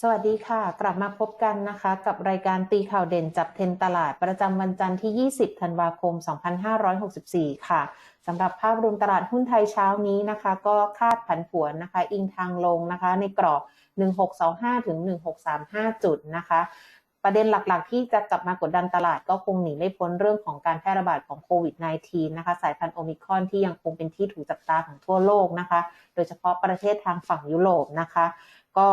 สวัสดีค่ะ กลับมาพบกันนะคะ กับรายการตีข่าวเด่นจับเทนตลาดประจำวันจันทร์ที่ 20 ธันวาคม 2564 ค่ะสำหรับภาพรวมตลาดหุ้นไทยเช้านี้นะคะ ก็คาดผันผวนนะคะ อิงทางลงนะคะ ในกรอบ 1625 ถึง 1635 จุดนะคะประเด็นหลักๆ ที่จะกลับมากดดันตลาดก็คงหนีไม่พ้นเรื่องของการแพร่ระบาดของโควิด -19 นะคะ สายพันธุ์โอมิครอนที่ยังคงเป็นที่ถูกจับตาของทั่วโลกนะคะ โดยเฉพาะประเทศทางฝั่งยุโรปนะคะ ก็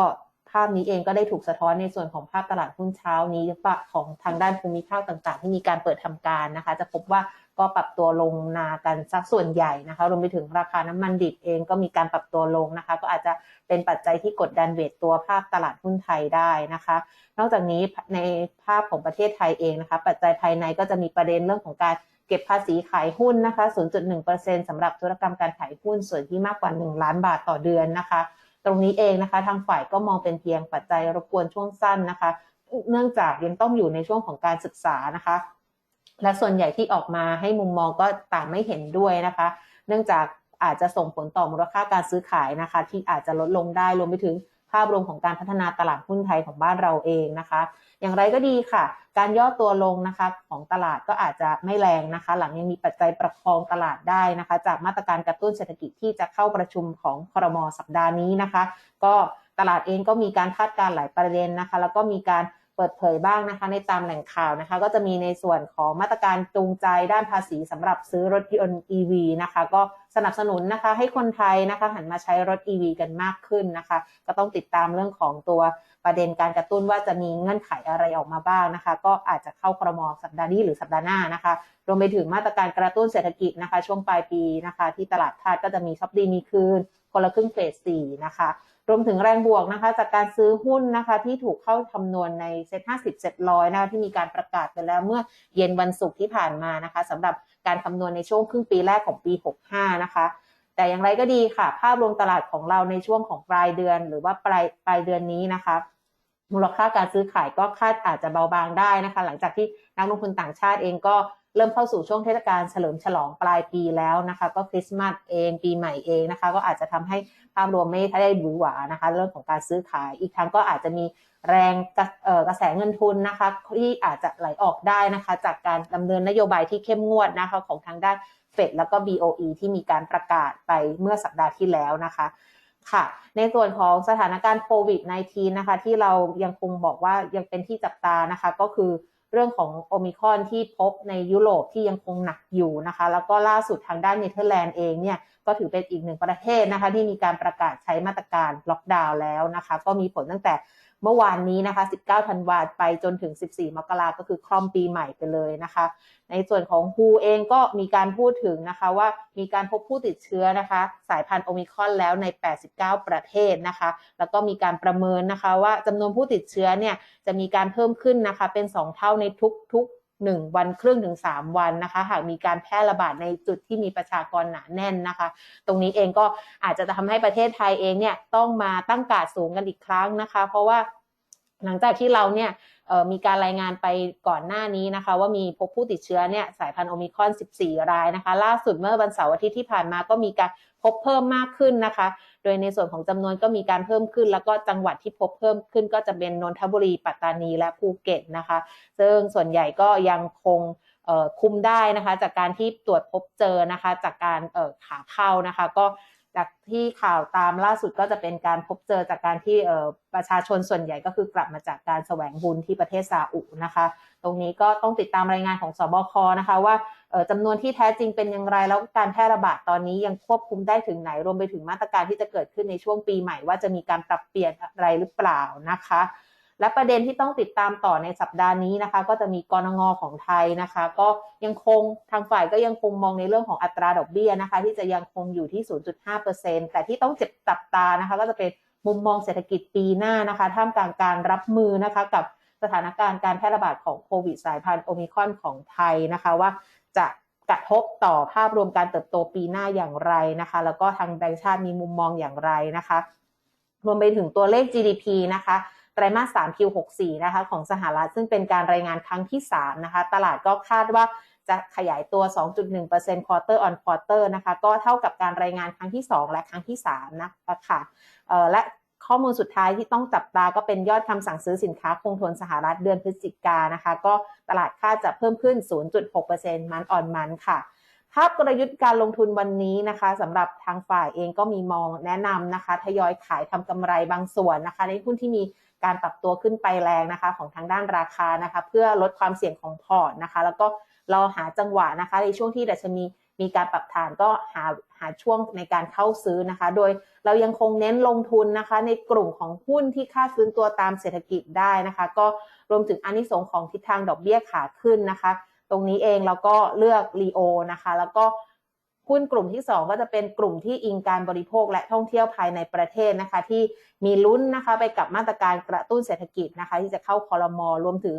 ภาพนี้เองก็ได้ถูกสะท้อนในส่วนของภาพตลาดหุ้นเช้านี้ของทางด้านภูมิภาคต่าง ๆ ที่มีการเปิดทำการนะคะ จะพบว่าก็ปรับตัวลงนากันสักส่วนใหญ่นะคะรวมไปถึงราคาน้ำมันดิบเองก็มีการปรับตัวลงนะคะ ก็อาจจะเป็นปัจจัยที่กดดันเวทตัวภาพตลาดหุ้นไทยได้นะคะ นอกจากนี้ในภาพของประเทศไทยเองนะคะ ปัจจัยภายในก็จะมีประเด็นเรื่องของการเก็บภาษีขายหุ้นนะคะ 0.1%สำหรับธุรกรรมการขายหุ้นส่วนที่มากกว่า 1 ล้านบาทต่อเดือนนะคะ ตรงนี้เองนะคะ ทางฝ่ายก็มองเป็นเพียงปัจจัยรบกวนช่วงสั้นนะคะ เนื่องจากยังต้องอยู่ในช่วงของการศึกษานะคะ และส่วนใหญ่ที่ออกมาให้มุมมองก็ต่างไม่เห็นด้วยนะคะ เนื่องจากอาจจะส่งผลต่อมูลค่าการซื้อขายนะคะ ที่อาจจะลดลงได้รวมไปถึง ภาพรวมของการพัฒนาตลาดหุ้นไทยของบ้านเราเองนะคะ อย่างไรก็ดีค่ะ การย่อตัวลงนะคะของตลาดก็อาจจะไม่แรงนะคะ หลังยังมีปัจจัยประคองตลาดได้นะคะ จากมาตรการกระตุ้นเศรษฐกิจที่จะเข้าประชุมของครมสัปดาห์นี้นะคะ ก็ตลาดเองก็มีการคาดการหลายประเด็นนะคะ แล้วก็มีการ ปิดเผยบ้างนะคะ ในตามแหล่งข่าวนะคะ ก็จะมีในส่วนของมาตรการจูงใจด้านภาษีสำหรับซื้อรถยนต์ EV นะคะ ก็สนับสนุนนะคะ ให้คนไทยนะคะ หันมาใช้รถ EV กันมากขึ้นนะคะ ก็ต้องติดตามเรื่องของตัวประเด็นการกระตุ้นว่าจะมีเงื่อนไขอะไรออกมาบ้างนะคะ ก็อาจจะเข้าครมสัปดาห์นี้หรือสัปดาห์หน้านะคะรวมไปถึงมาตรการกระตุ้นเศรษฐกิจนะคะ ช่วงปลายปีนะคะ ที่ตลาดคาดก็จะมีช็อปดีมีคืนคนละครึ่งเฟสสี่นะคะ รวมถึงแรงบวกนะคะ จากการซื้อหุ้นนะคะ ที่ถูกเข้าคำนวณในเซ็ตห้าสิบเซ็ตร้อยนะคะที่มีการประกาศไปแล้วเมื่อเย็นวันศุกร์ที่ผ่านมานะคะสำหรับการคำนวณในช่วงครึ่งปีแรกของปี 65 นะคะ แต่อย่างไรก็ดีค่ะ ภาพรวมตลาดของเราในช่วงของปลายเดือน หรือว่าปลายปลายเดือนนี้นะคะมูลค่าการซื้อขายก็คาดอาจจะเบาบางได้นะคะ หลังจากที่นักลงทุนต่างชาติเองก็ เริ่มเข้าสู่ช่วงเทศกาลเฉลิมฉลองปลายปีแล้วนะคะ ก็คริสต์มาสเองปีใหม่เองนะคะ ก็อาจจะทำให้ภาพรวมไม่ได้บือหวานะคะ เรื่องของการซื้อขายอีกทั้งก็อาจจะมีแรงกระแสเงินทุนนะคะ ที่อาจจะไหลออกได้นะคะ จากการดำเนินนโยบายที่เข้มงวดนะคะของทางด้านเฟดแล้วก็ BOE ที่มีการประกาศไปเมื่อสัปดาห์ที่แล้วนะคะค่ะในส่วนของสถานการณ์โควิด -19 นะคะที่เรายังคงบอกว่ายังเป็นที่จับตานะคะก็คือ เรื่องของโอมิคอนที่พบในยุโรปที่ยังคงหนักอยู่นะคะ แล้วก็ล่าสุดทางด้านเนเธอร์แลนด์เองเนี่ยก็ถือเป็นอีกหนึ่งประเทศนะคะที่มีการประกาศใช้มาตรการล็อกดาวน์แล้วนะคะ ก็มีผลตั้งแต่ เมื่อวานนี้นะคะ 19 ธันวาคมไปจนถึง 14 มกราก็คือครอมปีใหม่ไปเลยนะคะ ในส่วนของฮูเองก็มีการพูดถึงนะคะว่ามีการพบผู้ติดเชื้อนะคะ สายพันธุ์โอมิครอนแล้วใน 89 ประเทศนะคะ แล้วก็มีการประเมินนะคะว่าจำนวนผู้ติดเชื้อเนี่ยจะมีการเพิ่มขึ้นนะคะเป็น 2 เท่าในทุกๆ 1 วันครึ่งถึง 3 วันนะคะ หากมีการแพร่ระบาดในจุดที่มีประชากรหนาแน่นนะคะ ตรงนี้เองก็อาจจะทำให้ประเทศไทยเองเนี่ยต้องมาตั้งการสูงกันอีกครั้งนะคะ เพราะว่าหลังจากที่เราเนี่ยมีการรายงานไปก่อนหน้านี้นะคะ ว่ามีพบผู้ติดเชื้อเนี่ยสายพันธุ์โอมิครอน 14 รายนะคะ ล่าสุดเมื่อวันเสาร์อาทิตย์ที่ผ่านมาก็มีการพบเพิ่มมากขึ้นนะคะ โดยในส่วนของจำนวนก็มีการเพิ่มขึ้น แล้วก็จังหวัดที่พบเพิ่มขึ้นก็จะเป็นนนทบุรีปัตตานีและภูเก็ตนะคะ ซึ่งส่วนใหญ่ก็ยังคงคุมได้นะคะ จากการที่ตรวจพบเจอนะคะ จากการขาเข้านะคะ ก็จากที่ข่าวตามล่าสุดก็จะเป็นการพบเจอจากการที่ประชาชนส่วนใหญ่ก็คือกลับมาจากการแสวงบุญที่ประเทศซาอุนะคะ ตรงนี้ก็ต้องติดตามรายงานของสบคนะคะว่า จำนวนที่แท้จริงเป็นอย่างไร แล้วการแพร่ระบาดตอนนี้ยังควบคุมได้ถึงไหน รวมไปถึงมาตรการที่จะเกิดขึ้นในช่วงปีใหม่ว่าจะมีการปรับเปลี่ยนอะไรหรือเปล่านะคะ และประเด็นที่ต้องติดตามต่อในสัปดาห์นี้นะคะ ก็จะมีกรงงของไทยนะคะ ก็ยังคงทางฝ่ายก็ยังคงมองในเรื่องของอัตราดอกเบี้ยนะคะ ที่จะยังคงอยู่ที่ 0.5%แต่ที่ต้องเจ็บจับตานะคะ ก็จะเป็นมุมมองเศรษฐกิจปีหน้านะคะ ท่ามกลางการรับมือนะคะกับสถานการณ์การแพร่ระบาดของโควิดสายพันธุ์โอมิครอนของไทยนะคะว่า จะกระทบต่อภาพรวมการเติบโตปีหน้าอย่างไรนะคะ แล้วก็ทางแบงก์ชาติมีมุมมองอย่างไรนะคะ รวมไปถึงตัวเลข GDP นะคะไตรมาส 3 Q64 นะคะของสหรัฐซึ่งเป็นการรายงานครั้งที่ 3 นะคะ ตลาดก็คาดว่าจะขยายตัว 2.1% quarter on quarter นะคะ ก็เท่ากับการรายงานครั้งที่ 2 และครั้งที่3นะคะและ ข้อมูลสุดท้ายที่ต้องจับตาก็เป็นยอดคำสั่งซื้อสินค้าคงทนสหรัฐเดือนพฤศจิกานะคะ ก็ตลาดคาดจะเพิ่มขึ้น 0.6%มันออนมันค่ะ ภาพกลยุทธ์การลงทุนวันนี้นะคะสำหรับทางฝ่ายเองก็มีมองแนะนำนะคะ ทยอยขายทำกำไรบางส่วนนะคะ ในหุ้นที่มีการปรับตัวขึ้นไปแรงนะคะ ของทางด้านราคานะคะ เพื่อลดความเสี่ยงของพอร์ตนะคะ แล้วก็ราหาจังหวะนะคะ ในช่วงที่ดัชนี มีการปรับฐานก็หาหาช่วงในการเข้าซื้อนะคะ โดยเรายังคงเน้นลงทุนนะคะ ในกลุ่มของหุ้นที่คาดฟื้นตัวตามเศรษฐกิจได้นะคะ ก็รวมถึงอานิสงส์ของทิศทางดอกเบี้ยขาขึ้นนะคะ ตรงนี้เองเราก็เลือกรีโอนะคะ แล้วก็หุ้นกลุ่มที่ 2 ก็จะเป็นกลุ่มที่อิงการบริโภคและท่องเที่ยวภายในประเทศนะคะ ที่มีลุ้นนะคะไปกับมาตรการกระตุ้นเศรษฐกิจนะคะ ที่จะเข้าคอรมอรวมถึง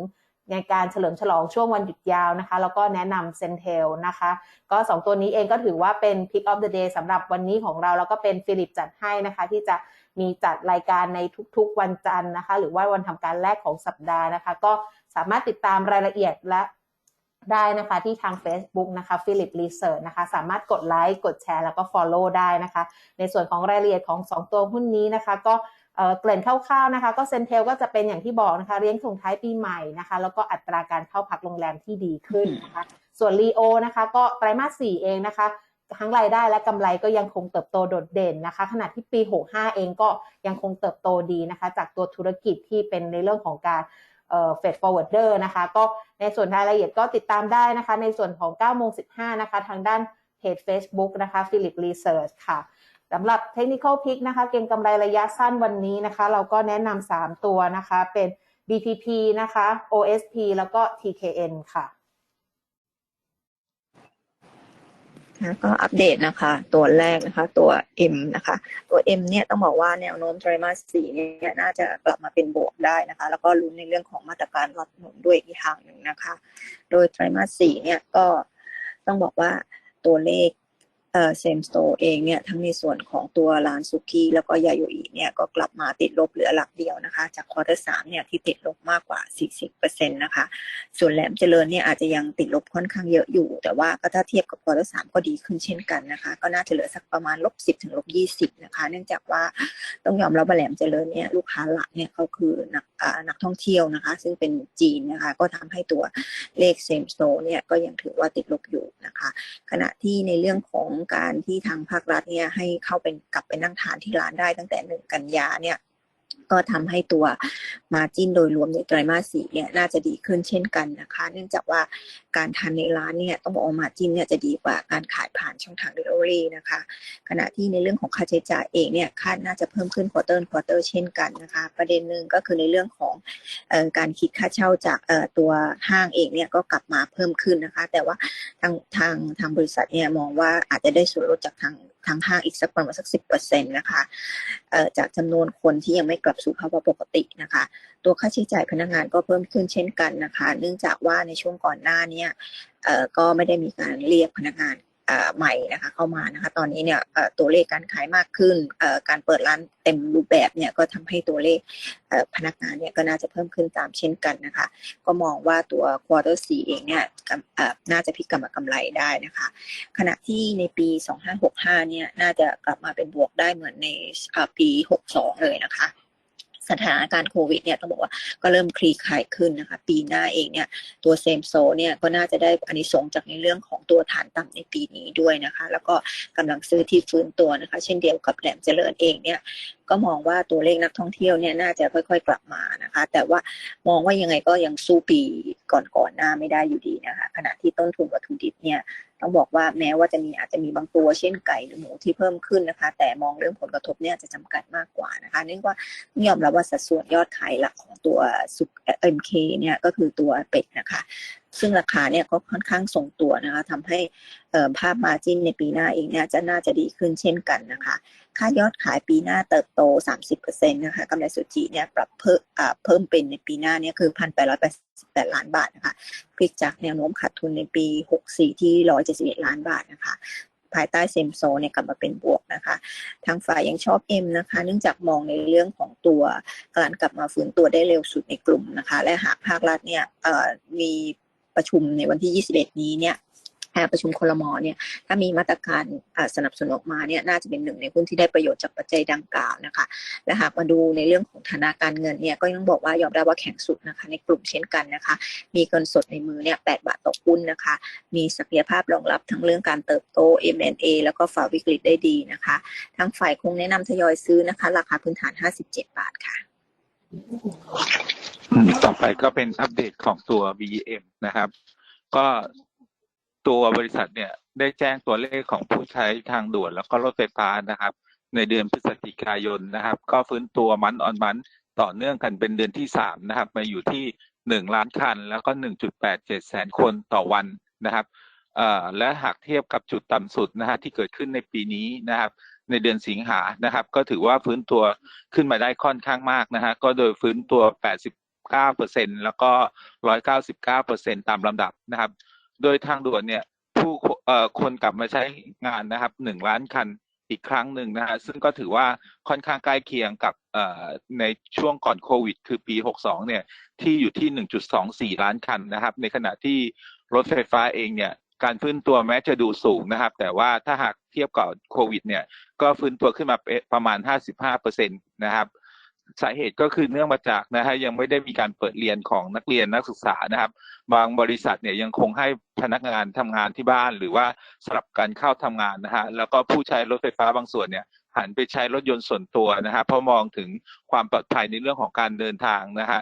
ในการเฉลิมฉลองช่วงวันหยุดยาวนะคะ แล้วก็แนะนำเซนเทลนะคะ ก็ 2 ตัวนี้เองก็ถือว่าเป็น Pick of the Day สำหรับวันนี้ของเรา แล้วก็เป็นฟิลิปจัดให้นะคะ ที่จะมีจัดรายการในทุกๆวันจันทร์นะคะ หรือว่าวันทำการแรกของสัปดาห์นะคะ ก็สามารถติดตามรายละเอียดและได้นะคะที่ทาง Facebook นะคะ Philip Research นะคะสามารถกดไลค์กดแชร์แล้วก็ Follow ได้นะคะ ในส่วนของรายละเอียดของ 2 ตัวหุ้นนี้นะคะ ก็ เกริ่นคร่าวๆนะคะ ก็เซนเทลก็จะเป็นอย่างที่บอกนะคะเลี้ยงส่งท้ายปีใหม่นะคะ แล้วก็อัตราการเข้าพักโรงแรมที่ดีขึ้นนะคะ ส่วนลีโอนะคะ ก็ไตรมาส4เองนะคะทั้งรายได้และกำไรก็ยังคงเติบโตโดดเด่นนะคะ ขณะที่ปี 65 เองก็ยังคงเติบโตดีนะคะ จากตัวธุรกิจที่เป็นในเรื่องของการเอ่อ Fed Forwarder นะคะ ก็ในส่วนรายละเอียดก็ติดตามได้นะคะ ในส่วนของ9โมง15 นะคะ ทางด้านเพจ Facebook นะคะ Philip Research ค่ะ สำหรับ Technical Pick นะคะ เก็งกำไรระยะสั้นวันนี้นะคะ เราก็แนะนำ3ตัวนะคะเป็น BTP นะคะ OSP แล้วก็ TKN ค่ะนะก็อัปเดตนะคะ ตัวแรกนะคะ ตัว M นะคะ ตัว M เนี่ยต้องบอกว่าแนวโน้มไตรมาสสี่เนี่ยน่าจะกลับมาเป็นบวกได้นะคะ แล้วก็ลุ้นในเรื่องของมาตรการลดหนุนด้วยอีกทางหนึ่งนะคะ โดยไตรมาสสี่เนี่ยก็ต้องบอกว่าตัวเลข เอ่อเซมสโตเองเนี่ยทั้งในส่วนของตัวร้านซุกี้แล้วก็ยาโยอิเนี่ยก็กลับมาติดลบเหลือหลักเดียวนะคะ จากควอเตอร์สามเนี่ยที่ติดลบมากกว่า 40%นะคะ ส่วนแหลมเจริญเนี่ยอาจจะยังติดลบค่อนข้างเยอะอยู่ แต่ว่าก็ถ้าเทียบกับควอเตอร์สามก็ดีขึ้นเช่นกันนะคะ ก็น่าจะเหลือสักประมาณลบสิบถึงลบยี่สิบนะคะ เนื่องจากว่าต้องยอมรับว่าแหลมเจริญเนี่ยลูกค้าหลักเนี่ยเขาคือนักนักท่องเที่ยวนะคะ ซึ่งเป็นจีนนะคะก็ทำให้ตัวเลขเซมสโตเนี่ยก็ยังถือว่าติดลบอยู่นะคะ ขณะที่ในเรื่องของการที่ทางภาครัฐเนี่ยให้เข้าเป็นกลับไปนั่งทานที่ร้านได้ตั้งแต่หนึ่งกันยาเนี่ย ก็ทำให้ตัวมาจิ้นโดยรวมในไตรมาสสี่เนี่ยน่าจะดีขึ้นเช่นกันนะคะ เนื่องจากว่าการทานในร้านเนี่ยต้องบอกว่ามาจิ้นเนี่ยจะดีกว่าการขายผ่านช่องทางเดลิเวอรี่นะคะ ขณะที่ในเรื่องของค่าใช้จ่ายเองเนี่ยคาดน่าจะเพิ่มขึ้นควอเตอร์ควอเตอร์เช่นกันนะคะ ประเด็นหนึ่งก็คือในเรื่องของเอ่อการคิดค่าเช่าจากเอ่อตัวห้างเองเนี่ยก็กลับมาเพิ่มขึ้นนะคะ แต่ว่าทางทางทางบริษัทเนี่ยมองว่าอาจจะได้ส่วนลดจากทาง ทางห้างอีกสักประมาณสักสิบเปอร์เซ็นต์นะคะจากจำนวนคนที่ยังไม่กลับสู่ภาวะปกตินะคะ ตัวค่าใช้จ่ายพนักงานก็เพิ่มขึ้นเช่นกันนะคะ เนื่องจากว่าในช่วงก่อนหน้านี้ก็ไม่ได้มีการเรียกพนักงาน ใหม่นะคะเข้ามานะคะตอนนี้เนี่ยตัวเลขการขายมากขึ้น การเปิดร้านเต็มรูปแบบเนี่ยก็ทำให้ตัวเลขพนักงานเนี่ยก็น่าจะเพิ่มขึ้นตามเช่นกันนะคะ ก็มองว่าตัว quarter 4เองเนี่ยน่าจะพลิกกลับมากำไรได้นะคะ ขณะที่ในปี 2565เนี่ยน่าจะกลับมาเป็นบวกได้เหมือนในปี 62 เลยนะคะ สถานการณ์โควิดเนี่ยต้องบอกว่าก็เริ่มคลี่คลายขึ้นนะคะ ปีหน้าเองเนี่ยตัวเซมโซเนี่ยก็น่าจะได้อานิสงส์จากในเรื่องของตัวฐานต่ำในปีนี้ด้วยนะคะ แล้วก็กำลังซื้อที่ฟื้นตัวนะคะ เช่นเดียวกับแหลมเจริญเองเนี่ยก็มองว่าตัวเลขนักท่องเที่ยวเนี่ยน่าจะค่อย ๆ กลับมานะคะ แต่ว่ามองว่ายังไงก็ยังสู้ปีก่อนๆหน้าไม่ได้อยู่ดีนะคะ ขณะที่ต้นทุนวัตถุดิบเนี่ยต้องบอกว่าแม้ว่าจะมีอาจจะมีบางตัวเช่นไก่หรือหมูที่เพิ่มขึ้นนะคะ แต่มองเรื่องผลกระทบเนี่ยจะจำกัดมากกว่านะคะเนื่องว่าต้องยอมรับว่าสัดส่วนยอดขายหลักของตัวสุกเอ็มเคเนี่ยก็คือตัวเป็ดนะคะ ซึ่งราคาเนี่ยก็ค่อนข้างทรงตัวนะคะทำให้ภาพมาจิ้นในปีหน้าเองเนี่ยจะน่าจะดีขึ้นเช่นกันนะคะค่ายอดขายปีหน้าเติบโต 30%นะคะกำไรสุทธิเนี่ยปรับเพิ่มเพิ่มเป็นในปีหน้าเนี่ยคือ 1,888 ล้านบาทนะคะพลิกจากแนวโน้มขาดทุนในปี 64 ที่ 171 ล้านบาทนะคะภายใต้เซมโซเนี่ยกลับมาเป็นบวกนะคะ ทางฝ่ายยังชอบ M นะคะ เนื่องจากมองในเรื่องของตัวการกลับมาฟื้นตัวได้เร็วสุดในกลุ่มนะคะ และหากภาครัฐเนี่ยมี ประชุมในวันที่ 21 นี้เนี่ยประชุมคลมเนี่ยถ้ามีมาตรการสนับสนุนออกมาเนี่ยน่าจะเป็นหนึ่งในหุ้นที่ได้ประโยชน์จากปัจจัยดังกล่าวนะคะและหากมาดูในเรื่องของฐานะการเงินเนี่ยก็ยังบอกว่ายอมรับว่าแข็งสุดนะคะในกลุ่มเช่นกันนะคะมีเงินสดในมือเนี่ย8บาทต่อหุ้นนะคะมีศักยภาพรองรับทั้งเรื่องการเติบโต M&A แล้วก็ฝ่าวิกฤตได้ดีนะคะทางฝ่ายคงแนะนำทยอยซื้อนะคะราคาพื้นฐาน 57 บาทค่ะ ต่อไปก็เป็นอัปเดตของตัว BEM นะครับ ก็ตัวบริษัทเนี่ยได้แจ้งตัวเลขของผู้ใช้ทางด่วน แล้วก็รถไฟฟ้านะครับ ในเดือนพฤศจิกายนนะครับ ก็ฟื้นตัวมันออนมันต่อเนื่องกันเป็นเดือนที่สามนะครับ มาอยู่ที่หนึ่งล้านคัน แล้วก็หนึ่งจุดแปดเจ็ดแสนคนต่อวันนะครับเอ่อและหากเทียบกับจุดต่ำสุดนะฮะที่เกิดขึ้นในปีนี้นะครับ ในเดือนสิงหานะครับ ก็ถือว่าฟื้นตัวขึ้นมาได้ค่อนข้างมากนะฮะก็โดยฟื้นตัว 89เปอร์เซ็นแล้วก็ 199เปอร์เซ็นตามลำดับนะครับ โดยทางด่วนเนี่ยผู้เอ่อคนกลับมาใช้งานนะครับหนึ่งล้านคันอีกครั้งหนึ่งนะฮะซึ่งก็ถือว่าค่อนข้างใกล้เคียงกับเอ่อในช่วงก่อนโควิด คือปี 62 เนี่ยที่อยู่ที่ 1.24 ล้านคันนะครับ ในขณะที่รถไฟฟ้าเองเนี่ยการฟื้นตัวแม้จะดูสูงนะครับ แต่ว่าถ้าหากเทียบกับโควิด เนี่ยก็ฟื้นตัวขึ้นมาเป็นประมาณ 55เปอร์เซ็นตนะครับ สาเหตุก็คือเนื่องมาจากนะฮะยังไม่ได้มีการเปิดเรียนของนักเรียนนักศึกษานะครับ บางบริษัทเนี่ยยังคงให้พนักงานทำงานที่บ้าน หรือว่าสลับกันเข้าทำงานนะฮะแล้วก็ผู้ใช้รถไฟฟ้าบางส่วนเนี่ยหันไปใช้รถยนต์ส่วนตัวนะฮะเพราะมองถึงความปลอดภัยในเรื่องของการเดินทางนะฮะ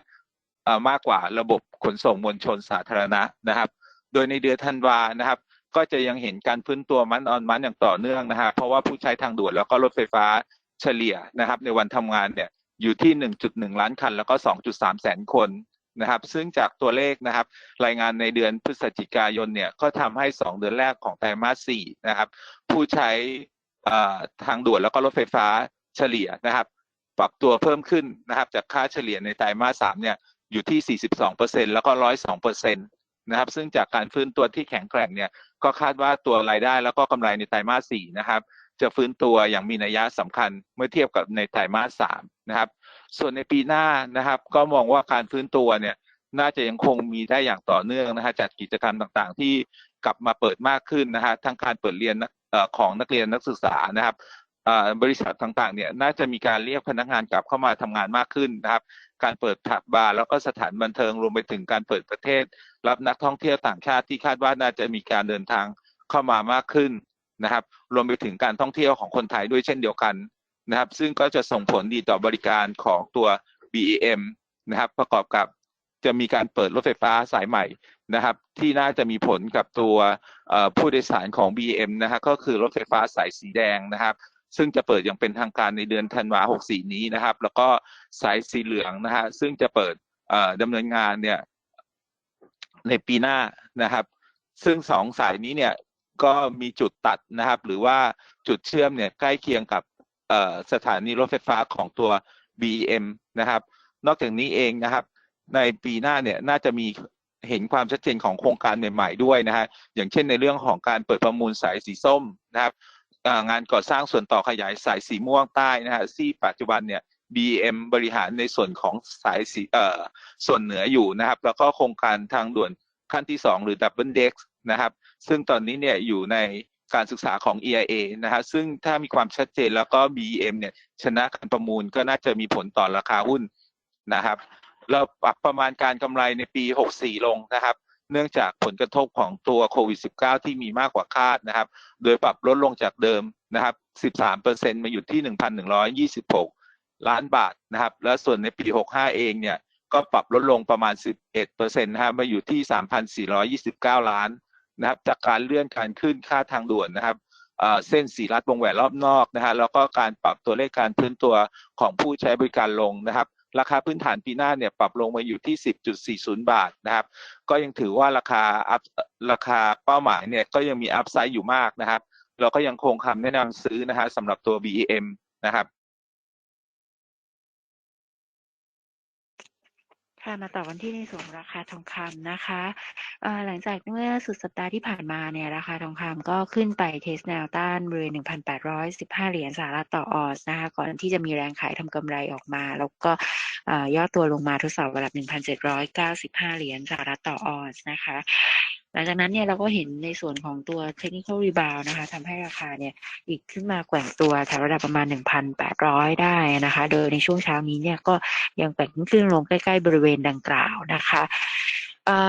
เอ่อมากกว่าระบบขนส่งมวลชนสาธารณะนะครับ โดยในเดือนธันวานะครับ ก็จะยังเห็นการฟื้นตัวมันออนมันอย่างต่อเนื่องนะฮะเพราะว่าผู้ใช้ทางด่วนแล้วก็รถไฟฟ้าเฉลี่ยนะครับ ในวันทำงานเนี่ย อยู่ที่ 1.1 ล้านคัน แล้วก็ 2.3 แสนคนนะครับ ซึ่งจากตัวเลขนะครับ รายงานในเดือนพฤศจิกายนเนี่ยก็ทำให้ 2 เดือนแรกของไตรมาส 4 นะครับ ผู้ใช้ทางด่วนแล้วก็รถไฟฟ้าเฉลี่ยนะครับ ปรับตัวเพิ่มขึ้นนะครับ จากค่าเฉลี่ยในไตรมาส 3 เนี่ยอยู่ที่ 42%แล้วก็ 102%นะครับ ซึ่งจากการฟื้นตัวที่แข็งแกร่งเนี่ยก็คาดว่าตัวรายได้แล้วก็กำไรในไตรมาส 4 นะครับ จะฟื้นตัวอย่างมีนัยยะสำคัญเมื่อเทียบกับในไตรมาส3นะครับ ส่วนในปีหน้านะครับ ก็มองว่าการฟื้นตัวเนี่ยน่าจะยังคงมีได้อย่างต่อเนื่องนะฮะจัดกิจกรรมต่างๆ ที่กลับมาเปิดมากขึ้นนะฮะทั้งการเปิดเรียนของนักเรียนนักศึกษานะครับบริษัทต่างๆเนี่ยน่าจะมีการเรียกพนักงานกลับเข้ามาทำงานมากขึ้นนะครับ การเปิดผับบาร์แล้วก็สถานบันเทิงรวมไปถึงการเปิดประเทศ รับนักท่องเที่ยวต่างชาติที่คาดว่าน่าจะมีการเดินทางเข้ามามากขึ้น นะครับรวมไปถึงการท่องเที่ยวของคนไทยด้วยเช่นเดียวกันนะครับ ซึ่งก็จะส่งผลดีต่อบริการของตัว BEM นะครับ ประกอบกับจะมีการเปิดรถไฟฟ้าสายใหม่นะครับ ที่น่าจะมีผลกับตัวผู้โดยสารของ BEM นะครับก็คือรถไฟฟ้าสายสีแดงนะครับ ซึ่งจะเปิดอย่างเป็นทางการในเดือนธันวา64 นี้นะครับ แล้วก็สายสีเหลืองนะฮะซึ่งจะเปิดดำเนินงานเนี่ยในปีหน้านะครับ ซึ่งสองสายนี้เนี่ย ก็มีจุดตัดนะครับ หรือว่าจุดเชื่อมเนี่ยใกล้เคียงกับสถานีรถไฟฟ้าของตัว BM นะครับ นอกจากนี้เองนะครับ ในปีหน้าเนี่ยน่าจะมีเห็นความชัดเจนของโครงการใหม่ๆด้วยนะฮะอย่างเช่นในเรื่องของการเปิดประมูลสายสีส้มนะครับงานก่อสร้างส่วนต่อขยายสายสีม่วงใต้นะฮะที่ปัจจุบันเนี่ย BM บริหารในส่วนของสายสีเอ่อส่วนเหนืออยู่นะครับ แล้วก็โครงการทางด่วนขั้นที่ 2 หรือ Double Deck นะครับ ซึ่งตอนนี้เนี่ยอยู่ในการศึกษาของ EIA นะฮะซึ่งถ้ามีความชัดเจนแล้วก็ BM เนี่ยชนะการประมูลก็น่าจะมีผลต่อราคาหุ้นนะครับ เราปรับประมาณการกำไรในปี 64 ลงนะครับ เนื่องจากผลกระทบของตัวโควิด -19 ที่มีมากกว่าคาดนะครับ โดยปรับลดลงจากเดิมนะครับ 13%มาอยู่ที่ 1,126 ล้านบาทนะครับ และส่วนในปี 65 เองเนี่ยก็ปรับลดลงประมาณ 11%นะครับมาอยู่ที่ 3,429 ล้าน นะครับจากการเลื่อนการขึ้นค่าทางด่วนนะครับเส้นสีรัดวงแหวนรอบนอกนะฮะแล้วก็การปรับตัวเลขการพื้นตัวของผู้ใช้บริการลงนะครับ ราคาพื้นฐานปีหน้าเนี่ยปรับลงมาอยู่ที่ 10.40 บาทนะครับ ก็ยังถือว่าราคาอัพราคาเป้าหมายเนี่ยก็ยังมีอัพไซด์อยู่มากนะครับ เราก็ยังคงคำแนะนำซื้อนะฮะสำหรับตัว BEM นะครับ ค่ะมาต่อกันที่ในส่วนราคาทองคำนะคะหลังจากเมื่อสุดสัปดาห์ที่ผ่านมาเนี่ยราคาทองคำก็ขึ้นไปเทสแนวต้านบริเวณ1,815 เหรียญสหรัฐต่อออนซ์นะคะก่อนที่จะมีแรงขายทำกำไรออกมา แล้วก็ย่อตัวลงมาทดสอบระดับ 1,795 เหรียญสหรัฐต่อออนซ์นะคะ หลังจากนั้นเนี่ยเราก็เห็นในส่วนของตัว technical rebound นะคะทำให้ราคาเนี่ยอีกขึ้นมาแกว่งตัวแถวระดับประมาณ 1,800 ได้นะคะ โดยในช่วงเช้านี้เนี่ยก็ยังแกว่งขึ้นลงใกล้ๆบริเวณดังกล่าวนะคะ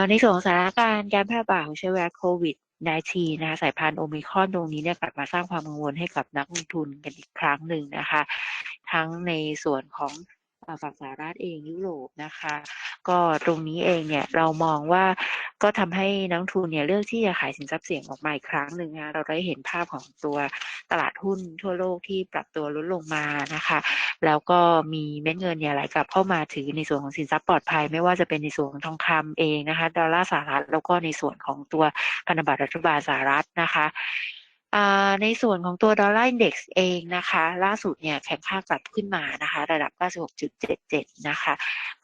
ในส่วนของสถานการณ์การแพร่ระบาดของเชื้อไวรัสโควิด19นะคะสายพันธุ์โอมิครอนตรงนี้เนี่ยกลับมาสร้างความกังวลให้กับนักลงทุนกันอีกครั้งหนึ่งนะคะ ทั้งในส่วนของ ฝั่งสหรัฐเองยุโรปนะคะ ก็ตรงนี้เองเนี่ยเรามองว่าก็ทำให้นักทุนเนี่ยเลือกที่จะขายสินทรัพย์เสี่ยงออกมาอีกครั้งหนึ่งนะเราได้เห็นภาพของตัวตลาดหุ้นทั่วโลกที่ปรับตัวลดลงมานะคะ แล้วก็มีเม็ดเงินเนี่ยไหลกลับเข้ามาถือในส่วนของสินทรัพย์ปลอดภัย ไม่ว่าจะเป็นในส่วนของทองคำเองนะคะดอลลาร์สหรัฐแล้วก็ในส่วนของตัวพันธบัตรรัฐบาลสหรัฐนะคะ ในส่วนของตัวดอลลาร์อินเด็กซ์เองนะคะ ล่าสุดเนี่ยแข็งค่ากลับขึ้นมานะคะ ระดับ 96.77 นะคะ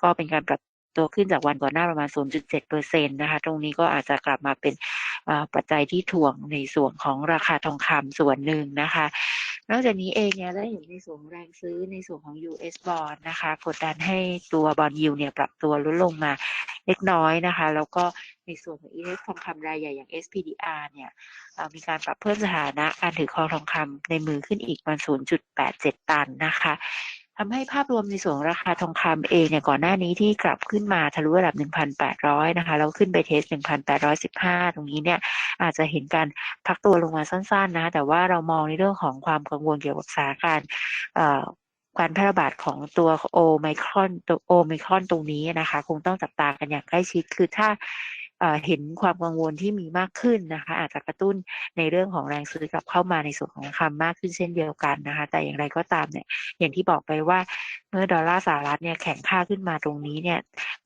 ก็เป็นการปรับตัวขึ้นจากวันก่อนหน้าประมาณ 0.7เปอร์เซ็นต์นะคะ ตรงนี้ก็อาจจะกลับมาเป็นปัจจัยที่ถ่วงในส่วนของราคาทองคำส่วนหนึ่งนะคะ นอกจากนี้เองเนี่ยได้เห็นในส่วนของแรงซื้อในส่วนของ US bond นะคะ กดดันให้ตัวบอลยูเนี่ยปรับตัวลดลงมาเล็กน้อยนะคะ แล้วก็ในส่วนของ ETF ทองคำรายใหญ่อย่าง SPDR เนี่ยมีการปรับเพิ่มสถานะการถือครองทองคำในมือขึ้นอีกประมาณ0.87 ตันนะคะ ทำให้ภาพรวมในส่วนราคาทองคำเองเนี่ยก่อนหน้านี้ที่กลับขึ้นมาทะลุระดับ 1,800 นะคะ แล้วขึ้นไปเทส 1,815 ตรงนี้เนี่ยอาจจะเห็นการพักตัวลงมาสั้นๆนะคะแต่ว่าเรามองในเรื่องของความกังวลเกี่ยวกับสถานการณ์การแพร่ระบาดของตัวโอไมครอนตัวโอไมครอนตรงนี้นะคะ คงต้องจับตากันอย่างใกล้ชิด คือถ้า เห็นความกังวลที่มีมากขึ้นนะคะ อาจจะกระตุ้นในเรื่องของแรงซื้อกลับเข้ามาในส่วนของคำมากขึ้นเช่นเดียวกันนะคะ แต่อย่างไรก็ตามเนี่ย อย่างที่บอกไปว่าเมื่อดอลลาร์สหรัฐเนี่ยแข็งค่าขึ้นมาตรงนี้เนี่ย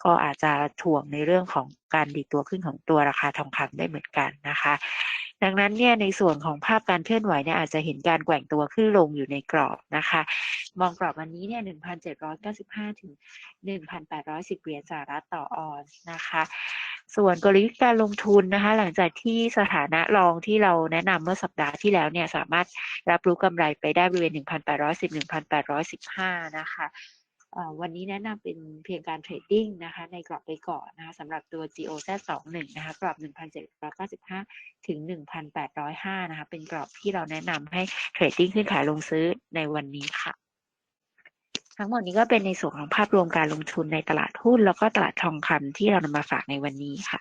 ก็อาจจะถ่วงในเรื่องของการดีดตัวขึ้นของตัวราคาทองคำได้เหมือนกันนะคะ ดังนั้นเนี่ยในส่วนของภาพการเคลื่อนไหวเนี่ยอาจจะเห็นการแกว่งตัวขึ้นลงอยู่ในกรอบนะคะ มองกรอบวันนี้เนี่ย1,795 ถึง 1,810 เหรียญสหรัฐต่อออนซ์นะคะ ส่วนกลยุทธ์การลงทุนนะคะ หลังจากที่สถานะรองที่เราแนะนำเมื่อสัปดาห์ที่แล้วเนี่ย สามารถรับรู้กำไรไปได้บริเวณ 1,810 1,815 นะคะเอ่อวันนี้แนะนำเป็นเพียงการเทรดดิ้งนะคะ ในกรอบไปก่อนนะคะสำหรับตัว GOZ21 นะคะ กรอบ 1,795 ถึง 1,805 นะคะ เป็นกรอบที่เราแนะนำให้เทรดดิ้งขึ้นขายลงซื้อในวันนี้ค่ะ ทั้งหมดนี้ก็เป็นในส่วนของภาพรวมการลงทุนในตลาดหุ้น แล้วก็ตลาดทองคำที่เรานำมาฝากในวันนี้ค่ะ